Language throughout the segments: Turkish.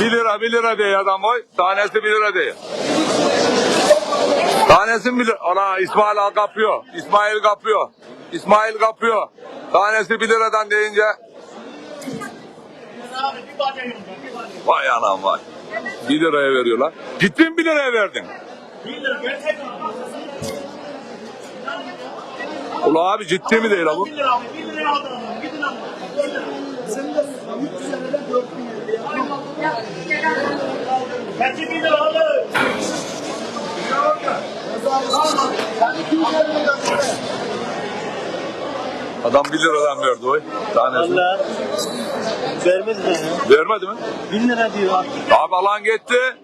1 lira 1 lira diye adam oy. Tanesi 1 lira diye. Tanesi 1 lira. Ana İsmail al kapıyor. İsmail kapıyor. İsmail kapıyor. Tanesi 1 liradan deyince vay anam vay. 1 liraya veriyorlar. Mi 1 liraya verdin? Ula abi ciddi mi değil ha bu? Kaçı bin lira aldı? Adam 1 liradan verdi oy. Tanesi. Valla vermedi mi? Vermedi mi? Bin lira diyor. Abi alan gitti.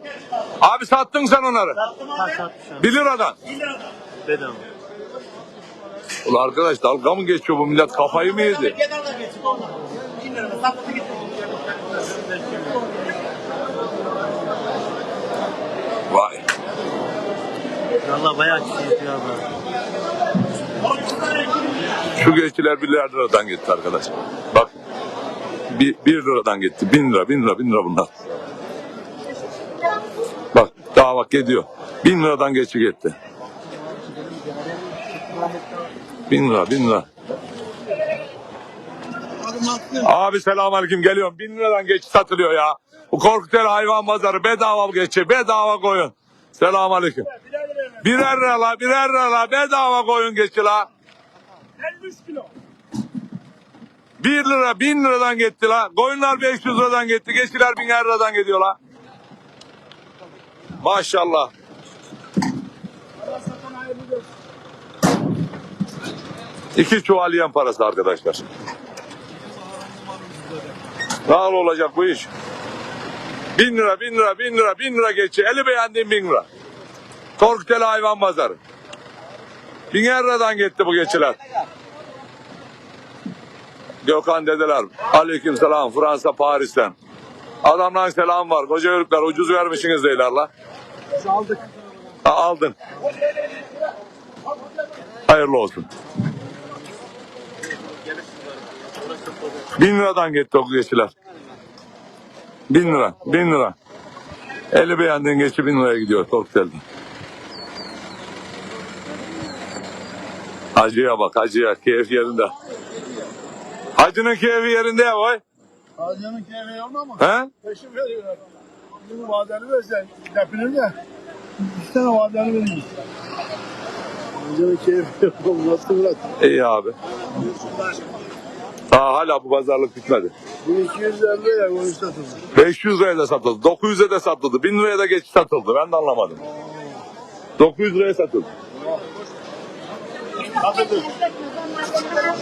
Abi sattın sen onları. Sattım abi. Ha satmışım. 1 liradan. Bin lira. Bedava. Ulan arkadaş dalga mı geçiyor bu millet kafayı mı yedi? Kenarda geçip ondan. Bin lira sattı gitti. Vay. Valla bayağı kişi yapıyor abla. Şu geçtiler 1 liradan gitti arkadaş. Bak. 1 liradan gitti. 1000 lira, 1000 lira, 1000 lira bunlar. Bak daha bak gidiyor. 1000 liradan geçi gitti. 1000 lira, 1000 lira. Abi selamünaleyküm geliyorum. 1000 liradan geçi satılıyor ya. Bu korkutel hayvan pazarı bedava geçi, bedava koyun. Selamünaleyküm. Birer lira la, birer lira la, bedava koyun geçi la. 53 kilo. 1 lira 1000 liradan gitti la. Koyunlar 500 liradan gitti. Geçiler 1000 liradan gidiyor la. Maşallah. İki çuval yem parası arkadaşlar. Nasıl olacak bu iş? 1000 lira, 1000 lira, 1000 lira, 1000 lira geçiyor. Eli beğendiğim 1000 lira. Korkuteli hayvan pazarı. 1000 liradan gitti bu geçiler. Gökhan dedeler. Aleyküm selam Fransa Paris'ten. Adamdan selam var. Koca yörükler ucuz vermişsiniz deyler la. Aldık. Ha, aldın. Hayırlı olsun. Bin liradan gitti o geçiler. Bin lira. Bin lira. Eli beğendiğin geçi bin liraya gidiyor Torktel'de. Hacıya bak hacıya. Keyif yerinde. Hacının keyfi yerinde ya vay. Harcanın keyfi yok ama He? peşin veriyorlar. Bizim vadeli versen depilir de iki tane vadeli verir. Harcanın keyfi yok. Nasıl Murat? İyi abi. Daha hala bu pazarlık bitmedi. 1250 ya satılır. 500 liraya da satıldı. 900'e de satıldı. 1000 liraya da geç satıldı. Ben de anlamadım. 900 liraya satıldı.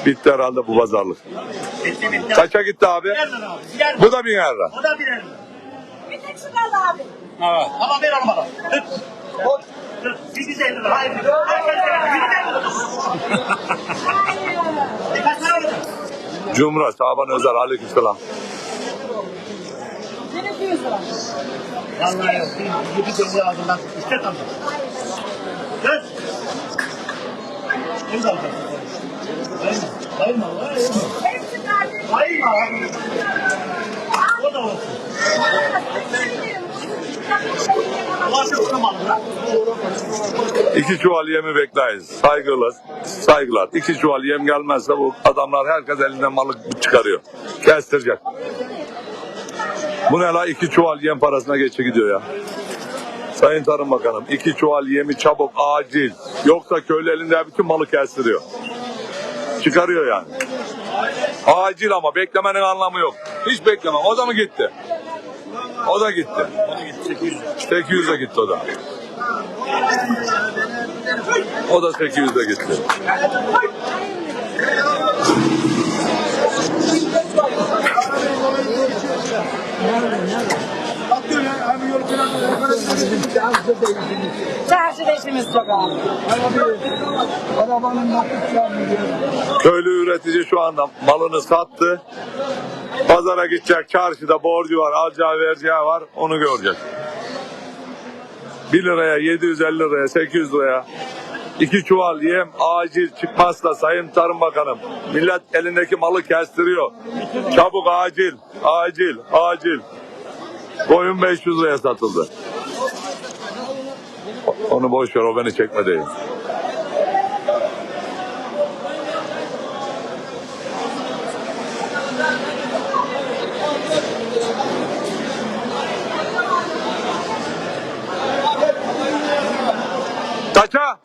Bitti herhalde bu pazarlık. Bitti bitti. Kaça gitti abi? Bu da 1000 lira. O da birer lira. Bir tek şu kaldı abi. Evet. Ama ver onu bana. Tut. Tut. Tut. 850 lira. Hayır. Herkes verir. 850 lira. Kaç para olacak? Cumhuriyet, Şaban Özer, Aleykümselam. 200 lira. Vallahi yok. Bir bir dönüyor ağzından. İşte tam. Hayır. Hayır mı? Hayır mı? Hepsi? O da. İki çuval yemi bekleyiz. Saygılar. Saygılar. İki çuval yem gelmezse bu adamlar herkes elinden malı çıkarıyor. Kestirecek. Bu ne la? İki çuval yem parasına geçe gidiyor ya. Sayın Tarım Bakanım iki çuval yemi çabuk acil. Yoksa köylü elinde bütün malı kestiriyor. Çıkarıyor yani. Acil ama beklemenin anlamı yok. Hiç beklemem. O da mı gitti? O da gitti. 800'e gitti o da. O da 800'e gitti. Çok abi. Arabanın nakit. Köylü üretici şu anda malını sattı. Pazara gidecek, çarşıda borcu var, alacağı vereceği var, onu görecek. 1 liraya, 750 liraya, 800 liraya iki çuval yem acil çıkmazsa Sayın Tarım Bakanım millet elindeki malı kestiriyor. Çabuk acil, acil, acil. Koyun 500 liraya satıldı. Onu boş ver o beni çekme değil. Kaça?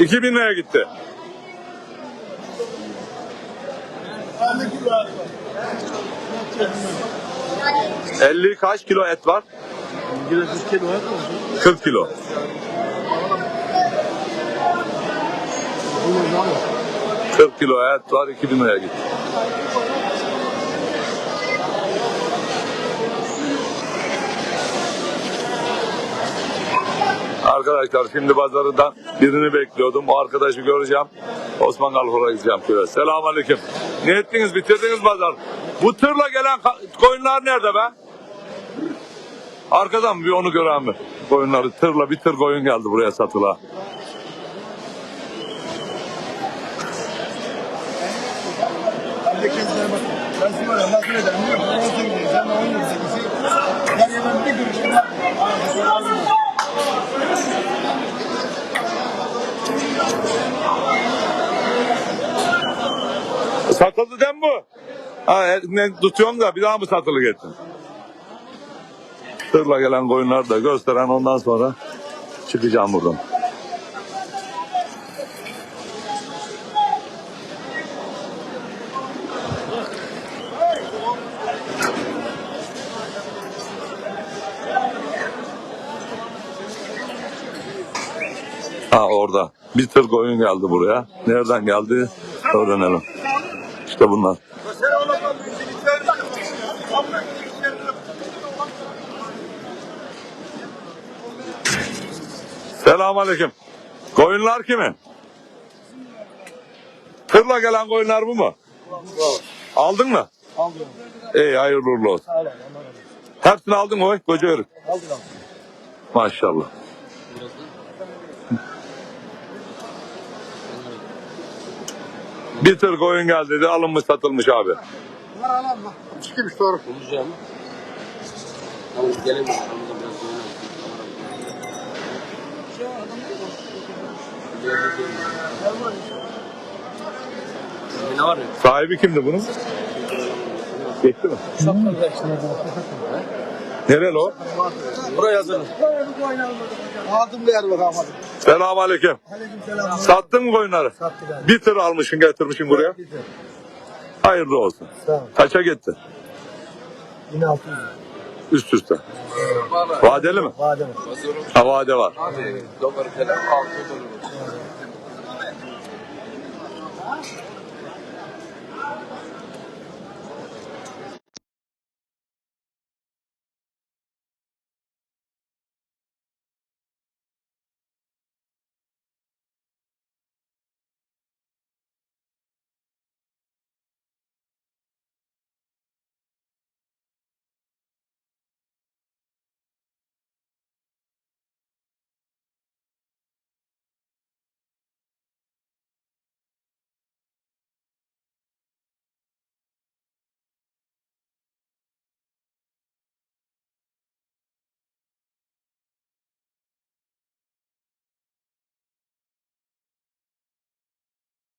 2000 liraya gitti. 50 kaç kilo et var? 40 kilo. Kırk kilo et var 2000 liraya gitti. Arkadaşlar şimdi pazarından birini bekliyordum. O arkadaşı göreceğim. Osman Galfor'a gideceğim şöyle. Selamun Aleyküm. Ne ettiniz? Bitirdiniz pazar. Bu tırla gelen koyunlar nerede be? Arkadan bir onu gören mi? Koyunları tırla bir tır koyun geldi buraya satıla. Bir de kendine bak. Ben şimdi var ya nasıl ederim biliyor musun? 18 yaşında, sen de 17 yaşındasın. Ben hemen bir görüşümde Satıldı değil mi bu? Ha, e, ne tutuyorum da bir daha mı satılı getirin? Tırla gelen koyunları da gösteren ondan sonra çıkacağım buradan. Ha orada. Bir tır koyun geldi buraya. Nereden geldi öğrenelim. İşte bunlar. Selamünaleyküm. Koyunlar kimin? Tırla gelen koyunlar bu mu? Aldın mı? aldım. İyi hayırlı uğurlu olsun. Hepsini aldın mı? Koca herif. Aldım aldım. Maşallah. Bir tır koyun geldi dedi alınmış satılmış abi. Bunlar alalım bak. Çıkmış doğru. Bulacağım. Tamam gelin Ne var ya? Sahibi kimdi bunun? Geçti mi? Nereli o? Buraya yazalım. Aldım bakalım hadi. Selamünaleyküm. Aleyküm selam. Sattın mı koyunları? Sattık abi. Bir tır almışsın getirmişsin buraya. Hayırlı olsun. Sağ ol. Kaça gitti? Yine 600 lira. Üst üste. Vadeli mi? Vadeli. Ha vade var. Abi dolar falan altı dolar.